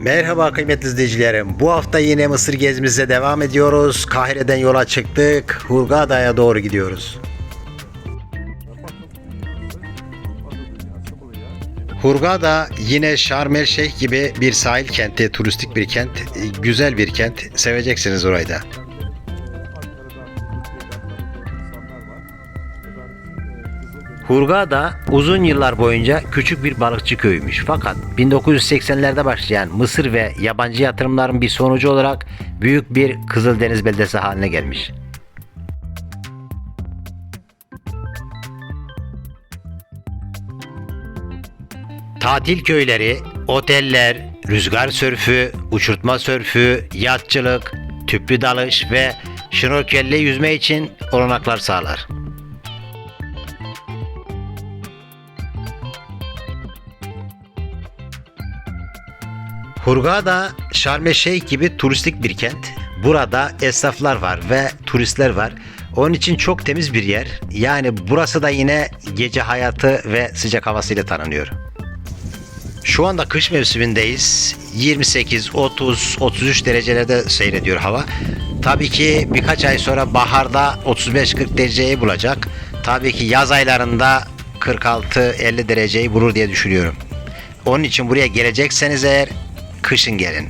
Merhaba kıymetli izleyicilerim. Bu hafta yine Mısır gezimize devam ediyoruz. Kahire'den yola çıktık. Hurgada'ya doğru gidiyoruz. Hurgada yine Şarm El Şeyh gibi bir sahil kenti, turistik bir kent, güzel bir kent. Seveceksiniz orayı da. Hurgada uzun yıllar boyunca küçük bir balıkçı köyüymüş. Fakat 1980'lerde başlayan Mısır ve yabancı yatırımların bir sonucu olarak büyük bir Kızıldeniz beldesi haline gelmiş. Tatil köyleri, oteller, rüzgar sörfü, uçurtma sörfü, yatçılık, tüplü dalış ve şnorkelle yüzme için olanaklar sağlar. Hurghada, Şarm El Şeyh gibi turistik bir kent. Burada esnaflar var ve turistler var. Onun için çok temiz bir yer. Yani burası da yine gece hayatı ve sıcak havasıyla tanınıyor. Şu anda kış mevsimindeyiz. 28, 30, 33 derecelerde seyrediyor hava. Tabii ki birkaç ay sonra baharda 35-40 dereceyi bulacak. Tabii ki yaz aylarında 46-50 dereceyi bulur diye düşünüyorum. Onun için buraya gelecekseniz eğer kışın gelin.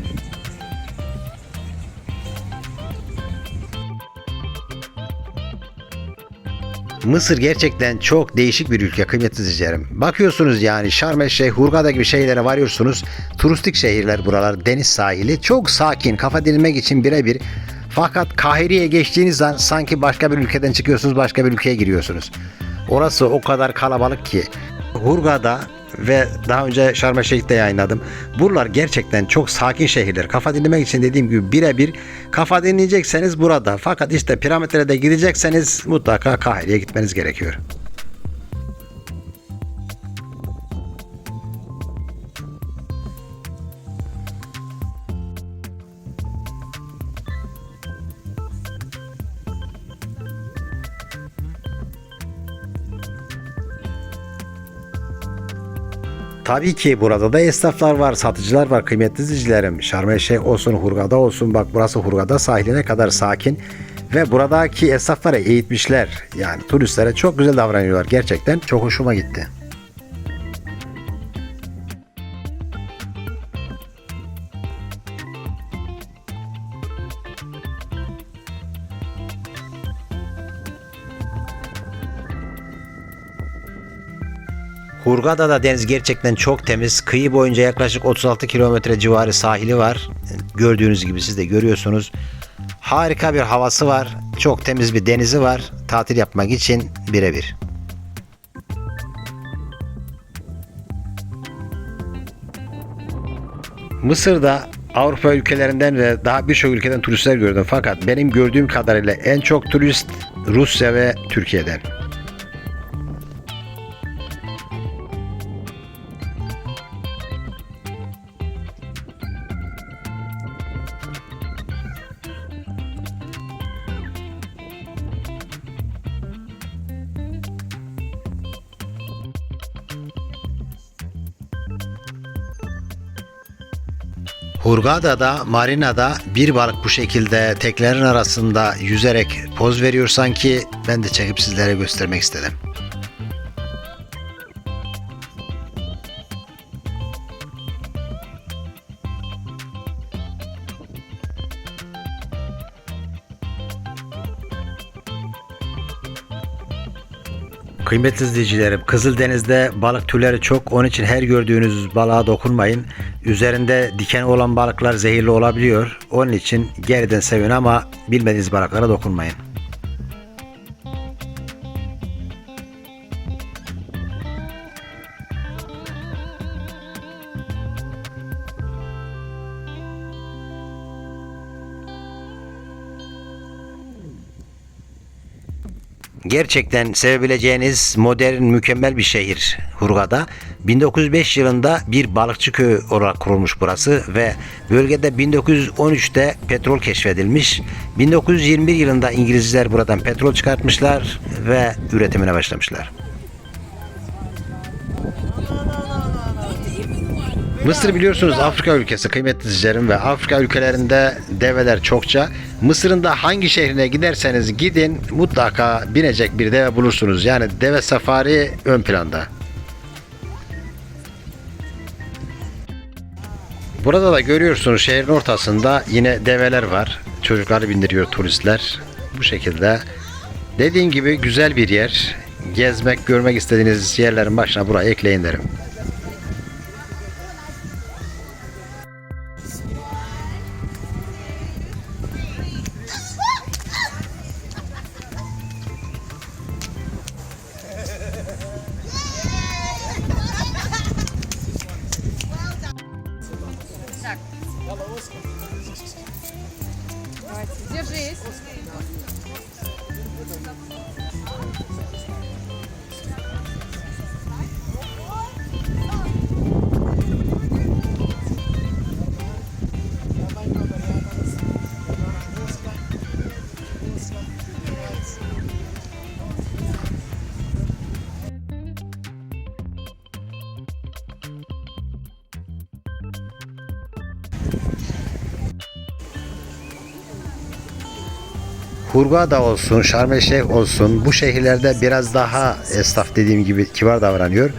Mısır gerçekten çok değişik bir ülke kıymetli izleyicilerim. Bakıyorsunuz yani Şarm El Şeyh, Hurgada gibi şeylere varıyorsunuz. Turistik şehirler buralar, deniz sahili. Çok sakin, kafa dinlemek için birebir. Fakat Kahire'ye geçtiğiniz an sanki başka bir ülkeden çıkıyorsunuz, başka bir ülkeye giriyorsunuz. Orası o kadar kalabalık ki. Hurgada ve daha önce Şarm El yayınladım. Buralar gerçekten çok sakin şehirler. Kafa dinlemek için dediğim gibi birebir kafa dinleyecekseniz burada. Fakat işte piramitlere de gidecekseniz mutlaka Kahire'ye gitmeniz gerekiyor. Tabii ki burada da esnaflar var, satıcılar var kıymetli izleyicilerim. Şarm El olsun, Hurgada olsun. Bak burası Hurgada sahiline kadar sakin. Ve buradaki esnafları eğitmişler. Yani turistlere çok güzel davranıyorlar. Gerçekten çok hoşuma gitti. Hurgada'da deniz gerçekten çok temiz. Kıyı boyunca yaklaşık 36 kilometre civarı sahili var. Gördüğünüz gibi siz de görüyorsunuz. Harika bir havası var. Çok temiz bir denizi var. Tatil yapmak için birebir. Mısır'da Avrupa ülkelerinden ve daha birçok ülkeden turistler gördüm. Fakat benim gördüğüm kadarıyla en çok turist Rusya ve Türkiye'den. Hurgada'da, marinada bir balık bu şekilde teklerin arasında yüzerek poz veriyor sanki ben de çekip sizlere göstermek istedim. Kıymetli izleyicilerim, Kızıldeniz'de balık türleri çok. Onun için her gördüğünüz balığa dokunmayın. Üzerinde diken olan balıklar zehirli olabiliyor. Onun için geriden sevin ama bilmediğiniz balıklara dokunmayın. Gerçekten sevebileceğiniz modern mükemmel bir şehir Hurgada. 1905 yılında bir balıkçı köyü olarak kurulmuş burası ve bölgede 1913'te petrol keşfedilmiş. 1921 yılında İngilizler buradan petrol çıkartmışlar ve üretimine başlamışlar. Mısır biliyorsunuz Afrika ülkesi kıymetli izleyicilerim ve Afrika ülkelerinde develer çokça. Mısır'ın da hangi şehrine giderseniz gidin mutlaka binecek bir deve bulursunuz. Yani deve safari ön planda. Burada da görüyorsunuz şehrin ortasında yine develer var. Çocukları bindiriyor turistler. Bu şekilde. Dediğim gibi güzel bir yer. Gezmek, görmek istediğiniz yerlerin başına burayı ekleyin derim. Hurghada olsun, Şarm olsun bu şehirlerde biraz daha esnaf dediğim gibi kibar davranıyor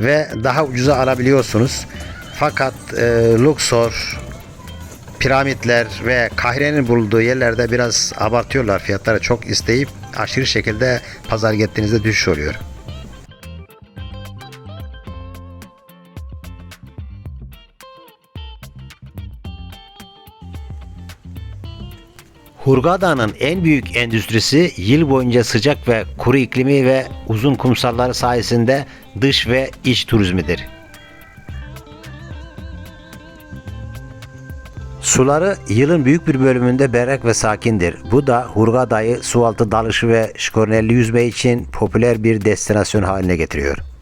ve daha ucuza alabiliyorsunuz. Fakat e, Luxor, piramitler ve Kahire'nin bulunduğu yerlerde biraz abartıyorlar fiyatları çok isteyip aşırı şekilde pazar gittiğinizde düşüş oluyor. Hurghada'nın en büyük endüstrisi yıl boyunca sıcak ve kuru iklimi ve uzun kumsalları sayesinde dış ve iç turizmidir. Suları yılın büyük bir bölümünde berrak ve sakindir. Bu da Hurghada'yı sualtı dalışı ve şkornelli yüzme için popüler bir destinasyon haline getiriyor.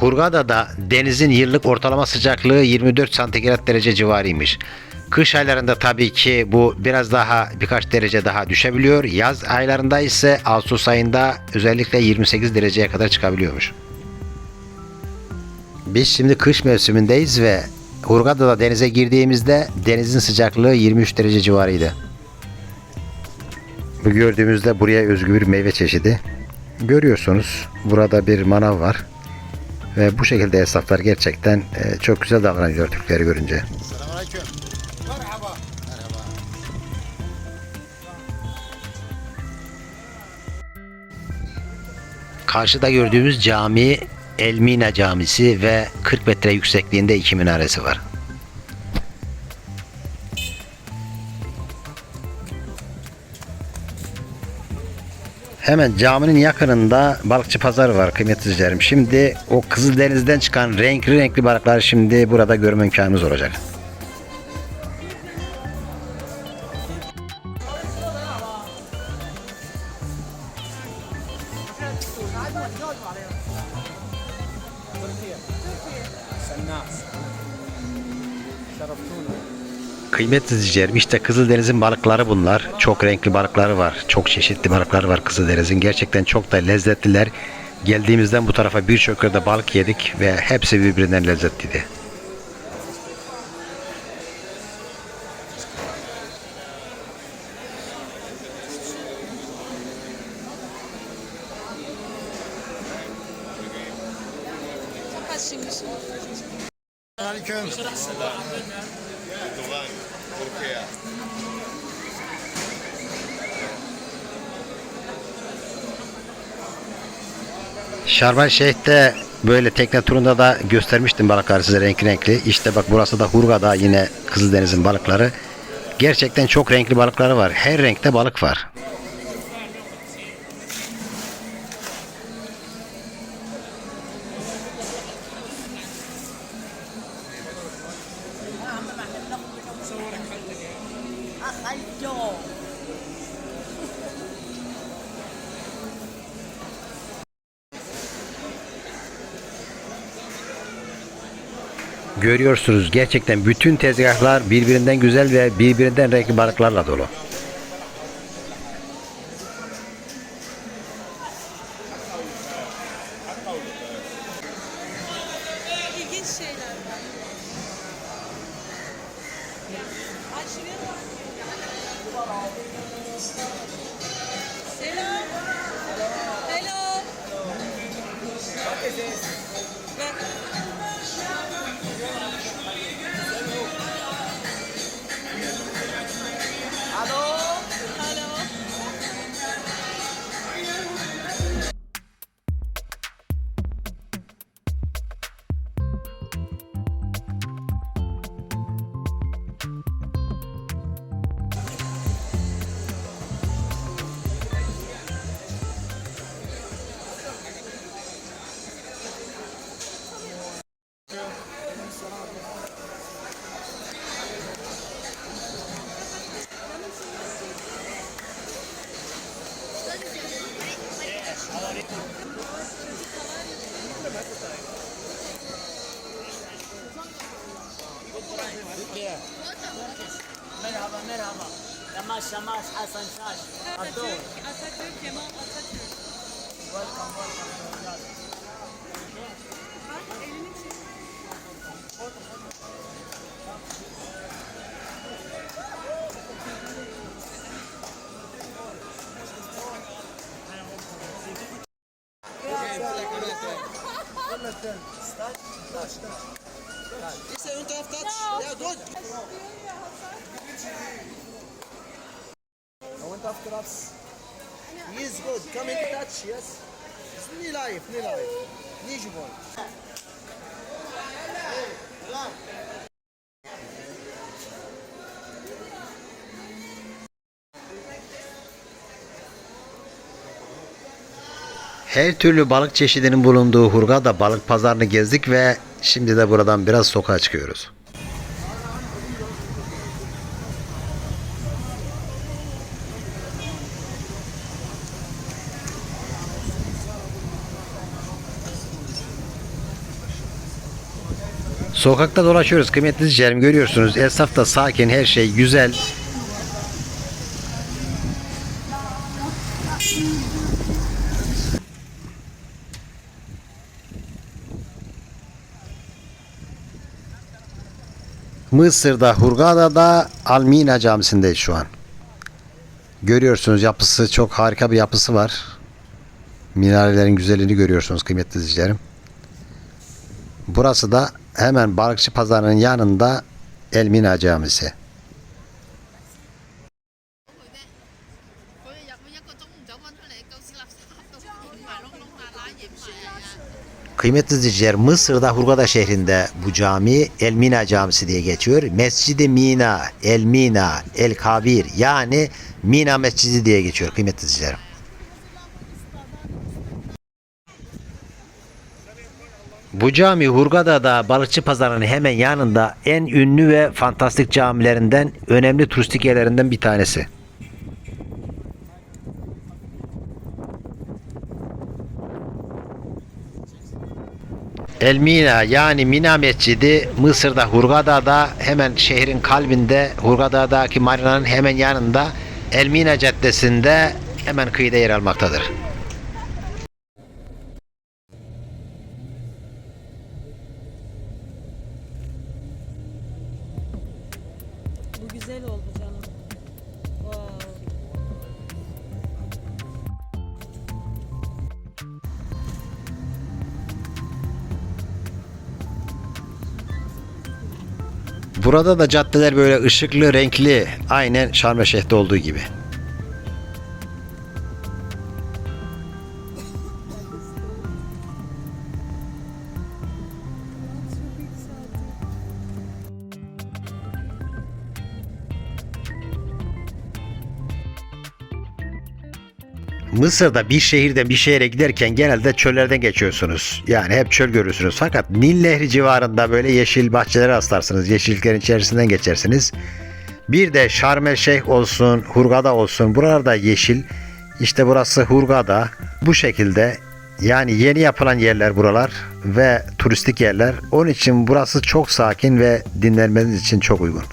Hurghada'da denizin yıllık ortalama sıcaklığı 24 santigrat derece civarıymış. Kış aylarında tabii ki bu biraz daha birkaç derece daha düşebiliyor. Yaz aylarında ise Ağustos ayında özellikle 28 dereceye kadar çıkabiliyormuş. Biz şimdi kış mevsimindeyiz ve Hurghada'da denize girdiğimizde denizin sıcaklığı 23 derece civarıydı. Bu gördüğümüzde buraya özgü bir meyve çeşidi. Görüyorsunuz burada bir manav var. Ve bu şekilde esnaflar gerçekten e, çok güzel davranıyor Türkleri görünce. Karşıda gördüğümüz cami Elmina Camisi ve 40 metre yüksekliğinde iki minaresi var. Hemen caminin yakınında balıkçı pazarı var kıymetli izleyicilerim. Şimdi o Kızıldeniz'den çıkan renkli renkli balıkları şimdi burada görme imkanımız olacak. Kıymetli izleyicilerim işte Kızıldeniz'in balıkları bunlar. Çok renkli balıkları var. Çok çeşitli balıklar var Kızıldeniz'in. Gerçekten çok da lezzetliler. Geldiğimizden bu tarafa birçok yerde balık yedik ve hepsi birbirinden lezzetliydi. Aleyküm. Şarman Şeyh'te böyle tekne turunda da göstermiştim balıkları size renkli renkli. İşte bak burası da Hurgada yine Kızıldeniz'in balıkları. Gerçekten çok renkli balıkları var. Her renkte balık var. Görüyorsunuz gerçekten bütün tezgahlar birbirinden güzel ve birbirinden renkli balıklarla dolu. Selam. Hello. Bak. Hello. Yamaç Yamaç Hasan Şaş. Abdul. Atatürk, Atatürk, Kemal Atatürk. Welcome welcome. Bak elini çek. Lisa, you don't have touch. Yeah, good. I to have claps. He is good. Come in touch, yes. Ni life, ni life. Ni jubon. Her türlü balık çeşidinin bulunduğu Hurghada balık pazarını gezdik ve şimdi de buradan biraz sokağa çıkıyoruz. Sokakta dolaşıyoruz kıymetli izleyicilerim görüyorsunuz. Esnaf da sakin her şey güzel. Mısır'da Hurghada'da Almina Camisi'ndeyiz şu an. Görüyorsunuz yapısı çok harika bir yapısı var. Minarelerin güzelliğini görüyorsunuz kıymetli izleyicilerim. Burası da hemen balıkçı pazarının yanında Elmina Camisi. Kıymetli izleyiciler Mısır'da Hurgada şehrinde bu cami Elmina Camisi diye geçiyor. Mescidi Mina, Elmina, El Kabir yani Mina Mescidi diye geçiyor kıymetli izleyicilerim. Bu cami Hurghada'da balıkçı pazarının hemen yanında en ünlü ve fantastik camilerinden, önemli turistik yerlerinden bir tanesi. El Mina yani Mina Mescidi Mısır'da Hurghada'da hemen şehrin kalbinde Hurghada'daki marinanın hemen yanında El Mina Caddesi'nde hemen kıyıda yer almaktadır. Burada da caddeler böyle ışıklı, renkli. Aynen Şarm olduğu gibi. Mısır'da bir şehirden bir şehre giderken genelde çöllerden geçiyorsunuz. Yani hep çöl görürsünüz. Fakat Nil Nehri civarında böyle yeşil bahçelere rastlarsınız. Yeşilliklerin içerisinden geçersiniz. Bir de Şarm El Şeyh olsun, Hurgada olsun. Buralarda yeşil. İşte burası Hurgada. Bu şekilde yani yeni yapılan yerler buralar ve turistik yerler. Onun için burası çok sakin ve dinlenmeniz için çok uygun.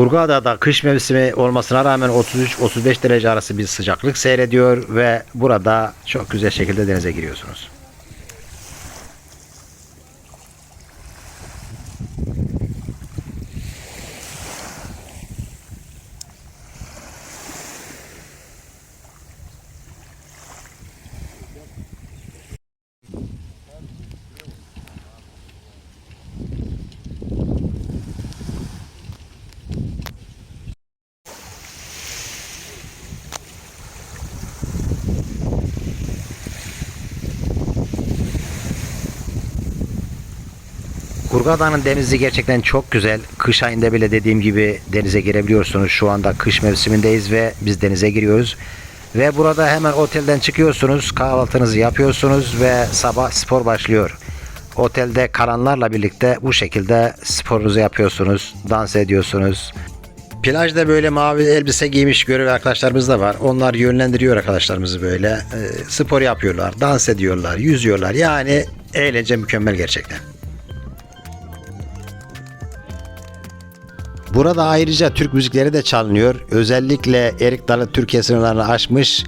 Hurghada'da kış mevsimi olmasına rağmen 33-35 derece arası bir sıcaklık seyrediyor ve burada çok güzel şekilde denize giriyorsunuz. Hurghada'nın denizi gerçekten çok güzel. Kış ayında bile dediğim gibi denize girebiliyorsunuz. Şu anda kış mevsimindeyiz ve biz denize giriyoruz. Ve burada hemen otelden çıkıyorsunuz, kahvaltınızı yapıyorsunuz ve sabah spor başlıyor. Otelde karanlarla birlikte bu şekilde sporunuzu yapıyorsunuz, dans ediyorsunuz. Plajda böyle mavi elbise giymiş görevli arkadaşlarımız da var. Onlar yönlendiriyor arkadaşlarımızı böyle. Ee, spor yapıyorlar, dans ediyorlar, yüzüyorlar. Yani eğlence mükemmel gerçekten. Burada ayrıca Türk müzikleri de çalınıyor. Özellikle Erik Dalı Türkiye sınırlarını aşmış.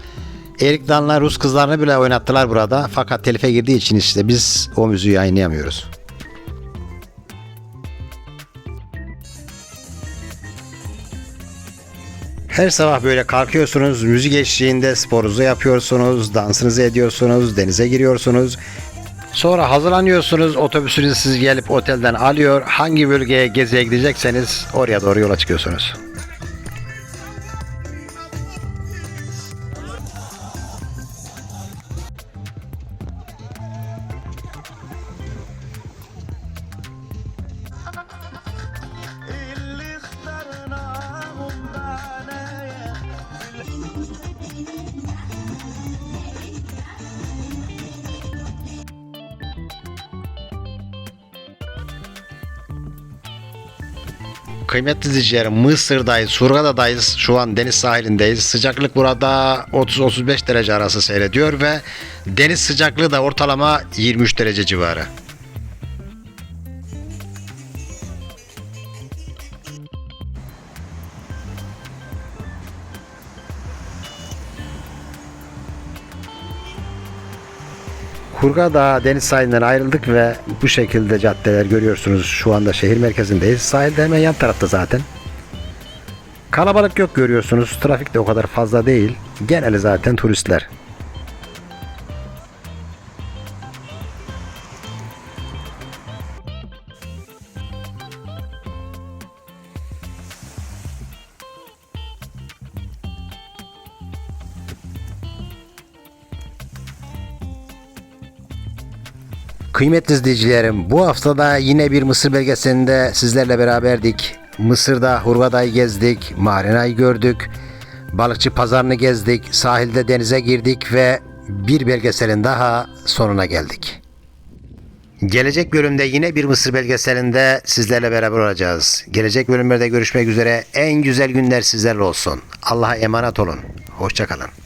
Erik Dalı'na Rus kızlarını bile oynattılar burada. Fakat telife girdiği için işte biz o müziği yayınlayamıyoruz. Her sabah böyle kalkıyorsunuz, müzik eşliğinde sporunuzu yapıyorsunuz, dansınızı ediyorsunuz, denize giriyorsunuz. Sonra hazırlanıyorsunuz, otobüsünüz sizi gelip otelden alıyor. Hangi bölgeye geziye gidecekseniz oraya doğru yola çıkıyorsunuz. Kıymetli izleyicilerim Mısır'dayız, Hurghada'dayız. Şu an deniz sahilindeyiz. Sıcaklık burada 30-35 derece arası seyrediyor ve deniz sıcaklığı da ortalama 23 derece civarı. Hurghada deniz sahilinden ayrıldık ve bu şekilde caddeler görüyorsunuz. Şu anda şehir merkezindeyiz. Sahil de hemen yan tarafta zaten. Kalabalık yok görüyorsunuz. Trafik de o kadar fazla değil. Geneli zaten turistler. Kıymetli izleyicilerim, bu haftada yine bir Mısır belgeselinde sizlerle beraberdik. Mısır'da Hurghada'yı gezdik, Marina'yı gördük, balıkçı pazarını gezdik, sahilde denize girdik ve bir belgeselin daha sonuna geldik. Gelecek bölümde yine bir Mısır belgeselinde sizlerle beraber olacağız. Gelecek bölümlerde görüşmek üzere. En güzel günler sizlerle olsun. Allah'a emanet olun. Hoşçakalın.